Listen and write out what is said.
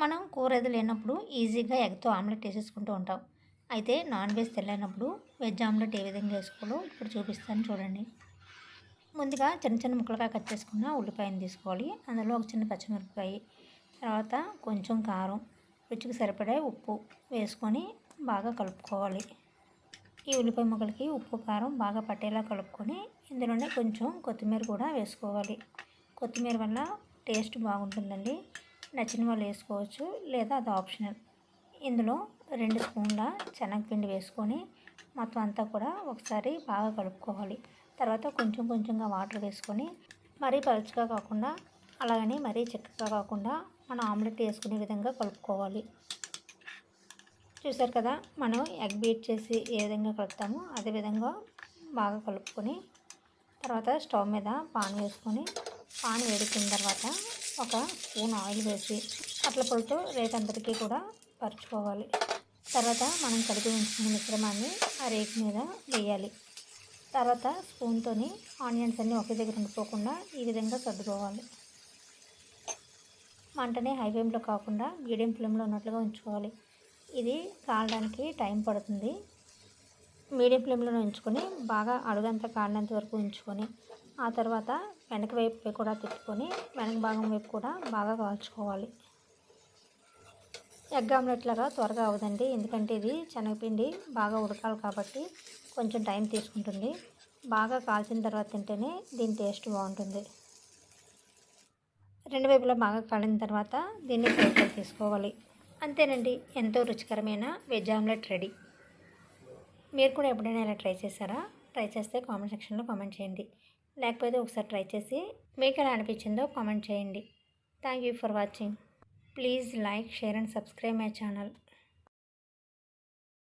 మనం కూర అది లేనప్పుడు ఈజీగా ఎగ్తో ఆమ్లెట్ వేసేసుకుంటూ ఉంటాం. అయితే నాన్ వెజ్ తెల్లైనప్పుడు వెజ్ ఆమ్లెట్ ఏ విధంగా వేసుకోవాలో ఇప్పుడు చూపిస్తాను చూడండి. ముందుగా చిన్న చిన్న ముక్కలుగా కట్ చేసుకున్న ఉల్లిపాయను తీసుకోవాలి. అందులో ఒక చిన్న పచ్చిమిరపకాయ తర్వాత కొంచెం కారం రుచికి సరిపడే ఉప్పు వేసుకొని బాగా కలుపుకోవాలి. ఈ ఉల్లిపాయ ముక్కలకి ఉప్పు కారం బాగా పట్టేలా కలుపుకొని ఇందులోనే కొంచెం కొత్తిమీర కూడా వేసుకోవాలి. కొత్తిమీర వల్ల టేస్ట్ బాగుంటుందండి. నచ్చిన వాళ్ళు వేసుకోవచ్చు లేదా అది ఆప్షనల్. ఇందులో రెండు స్పూన్ల శనగపిండి వేసుకొని మొత్తం అంతా కూడా ఒకసారి బాగా కలుపుకోవాలి. తర్వాత కొంచెం కొంచెంగా వాటర్ వేసుకొని మరీ పలుచగా కాకుండా అలాగని మరీ చిక్కగా కాకుండా మనం ఆమ్లెట్ వేసుకునే విధంగా కలుపుకోవాలి. చూసారు కదా మనం ఎగ్ బీట్ చేసి ఏ విధంగా కలుపుతామో అదే విధంగా బాగా కలుపుకొని తర్వాత స్టవ్ మీద పాన్ వేసుకొని పాన్ వేడికిన తర్వాత ఒక స్పూన్ ఆయిల్ వేసి అట్ల పొడితో రేకంతటికీ కూడా పరుచుకోవాలి. తర్వాత మనం కడిగి ఉంచుకున్న మిశ్రమాన్ని ఆ రేక్ మీద వేయాలి. తర్వాత స్పూన్తో ఆనియన్స్ అన్నీ ఒకే దగ్గర ఉండిపోకుండా ఈ విధంగా సర్దుకోవాలి. మంటని హై ఫ్లేమ్లో కాకుండా మీడియం ఫ్లేమ్లో ఉన్నట్లుగా ఉంచుకోవాలి. ఇది కాలడానికి టైం పడుతుంది. మీడియం ఫ్లేమ్లో ఉంచుకొని బాగా అడుగంతా కాలినంత వరకు ఉంచుకొని ఆ తర్వాత వెనక వైపు కూడా తిప్పుకొని వెనక భాగం వైపు కూడా బాగా కాల్చుకోవాలి. ఎగ్ ఆమ్లెట్ లాగా త్వరగా అవదండి ఎందుకంటే ఇది శనగపిండి బాగా ఉడకాలి కాబట్టి కొంచెం టైం తీసుకుంటుంది. బాగా కాల్చిన తర్వాత తింటేనే దీని టేస్ట్ బాగుంటుంది. రెండు వైపులా బాగా కాలిన తర్వాత దీన్ని ప్లేట్లో తీసుకోవాలి. అంతేనండి. ఎంతో రుచికరమైన వెజ్ ఆమ్లెట్ రెడీ. మీరు కూడా ఎప్పుడైనా ఇలా ట్రై చేశారా? ట్రై చేస్తే కామెంట్ సెక్షన్లో కామెంట్ చేయండి. లేకపోతే ఒకసారి ట్రై చేసి మీకు ఎలా అనిపించిందో కామెంట్ చేయండి. Thank you for watching please like share and subscribe my channel